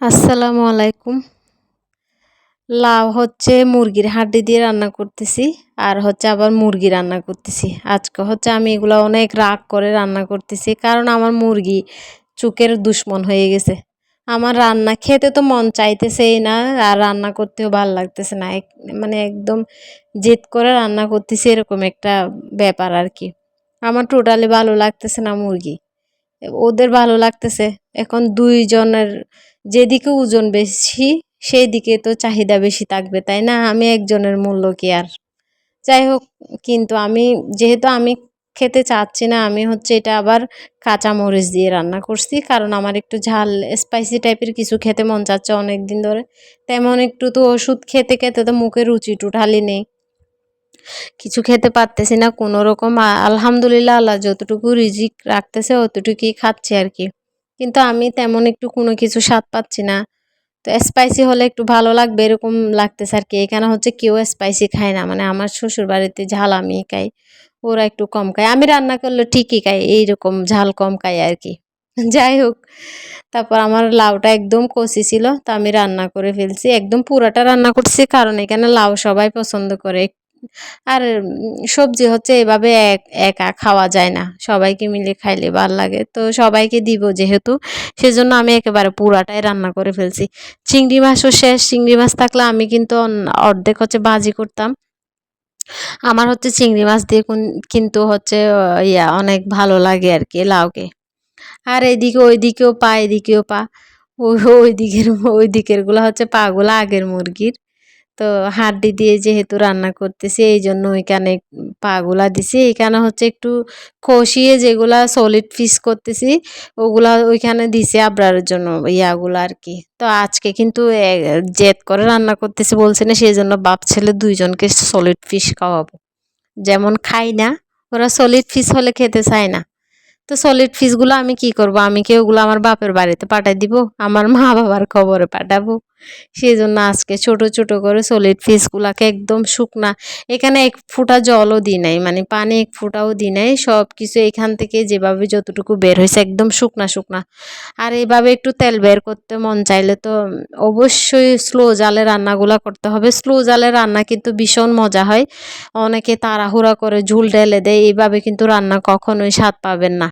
আসসালামু আলাইকুম। লাউ হচ্ছে মুরগির হাড্ডি দিয়ে রান্না করতেছি, আর হচ্ছে আবার মুরগি রান্না করতেছি। আজকে হচ্ছে আমি এগুলো অনেক রাগ করে রান্না করতেছি, কারণ আমার মুরগি চুকের দুশ্মন হয়ে গেছে। আমার রান্না খেতে তো মন চাইতেছেই না, আর রান্না করতেও ভালো লাগতেছে না। মানে একদম জেদ করে রান্না করতেছি, এরকম একটা ব্যাপার আর কি। আমার টোটালি ভালো লাগতেছে না মুরগি। ওদের ভালো লাগতেছে। এখন দুইজনের যেদিকে ওজন বেশি সেই দিকে তো চাহিদা বেশি থাকবে, তাই না? আমি একজনের মূল্য কি আর? যাই হোক, কিন্তু আমি, যেহেতু আমি খেতে চাচ্ছি না, আমি হচ্ছে এটা আবার কাঁচা মরিচ দিয়ে রান্না করছি, কারণ আমার একটু ঝাল স্পাইসি টাইপের কিছু খেতে মন চাচ্ছে অনেক দিন ধরে। তেমন একটু তো ওষুধ খেতে খেতে তো মুখে রুচি টুঠালি নেই। কিছু খেতে পারতেছি না, কোনো রকম আলহামদুলিল্লাহ, আল্লাহ যতটুকু রিজিক রাখতেছে, অতটুকুই খাচ্ছি আর কি। কিন্তু আমি তেমন একটু কোনো কিছু স্বাদ পাচ্ছি না। তো স্পাইসি হলে একটু ভালো লাগবে এরকম লাগতেছে আর কি এখানে হচ্ছে কেউ স্পাইসি খায় না। মানে আমার শ্বশুর বাড়িতে ঝাল আমি খাই, ওরা একটু কম খায়। আমি রান্না করলে ঠিকই খাই, এইরকম ঝাল কম খাই আর কি যাই হোক, তারপর আমার লাউটা একদম কষি ছিল, তো আমি রান্না করে ফেলছি। একদম পুরাটা রান্না করছি, কারণ এখানে লাউ সবাই পছন্দ করে। আর সবজি হচ্ছে এভাবে এক, একা খাওয়া যায় না। সবাইকে মিলে খাইলে ভালো লাগে। তো সবাইকে দিব যেহেতু, সেজন্য আমি একেবারে পুরাটাই রান্না করে ফেলছি। চিংড়ি মাছও শেষ। চিংড়ি মাছ থাকলে আমি কিন্তু অর্ধেক হচ্ছে বাজি করতাম। আমার হচ্ছে চিংড়ি মাছ দিয়ে কিন্তু হচ্ছে ইয়া অনেক ভালো লাগে আর কি লাউকে। আর এদিকে ওই দিকেও পা, এদিকেও পা। ওই দিকের ওই দিকেরগুলো হচ্ছে পাগুলো আগের মুরগির। তো হাড্ডি দিয়ে যেহেতু রান্না করতেছি, এই জন্য ওইখানে পাগুলা দিছি। এখানে হচ্ছে একটু কষিয়ে যেগুলা সলিড ফিস করতেছি, ওগুলা ওইখানে দিছি আবরারের জন্য ইয়াগুলো আর কি তো আজকে কিন্তু জেদ করে রান্না করতেছি বলছে না সেই জন্য বাপ ছেলে দুইজনকে সলিড ফিস খাওয়াবো। যেমন খাই না, ওরা সলিড ফিস হলে খেতে চায় না। তো সলিড ফিসগুলো আমি কি করব? আমি কি ওগুলো আমার বাপের বাড়িতে পাঠাই দিব? আমার মা বাবার খবরে পাঠাবো? সেই জন্য আজকে ছোট ছোট করে সলিড ফিসগুলাকে একদম শুকনা, এখানে এক ফুটা জলও দিই নাই মানে পানি এক ফুটাও দিই নাই সব কিছু এখান থেকে যেভাবে যতটুকু বের হয়েছে একদম শুকনা শুকনা। আর এইভাবে একটু তেল বের করতে মন চাইলে তো অবশ্যই স্লো জালে রান্নাগুলো করতে হবে। স্লো জালে রান্না কিন্তু ভীষণ মজা হয়। অনেকে তাড়াহুড়া করে ঝুল ঢেলে দেয় এইভাবে কিন্তু রান্না কখনোই স্বাদ পাবেন না।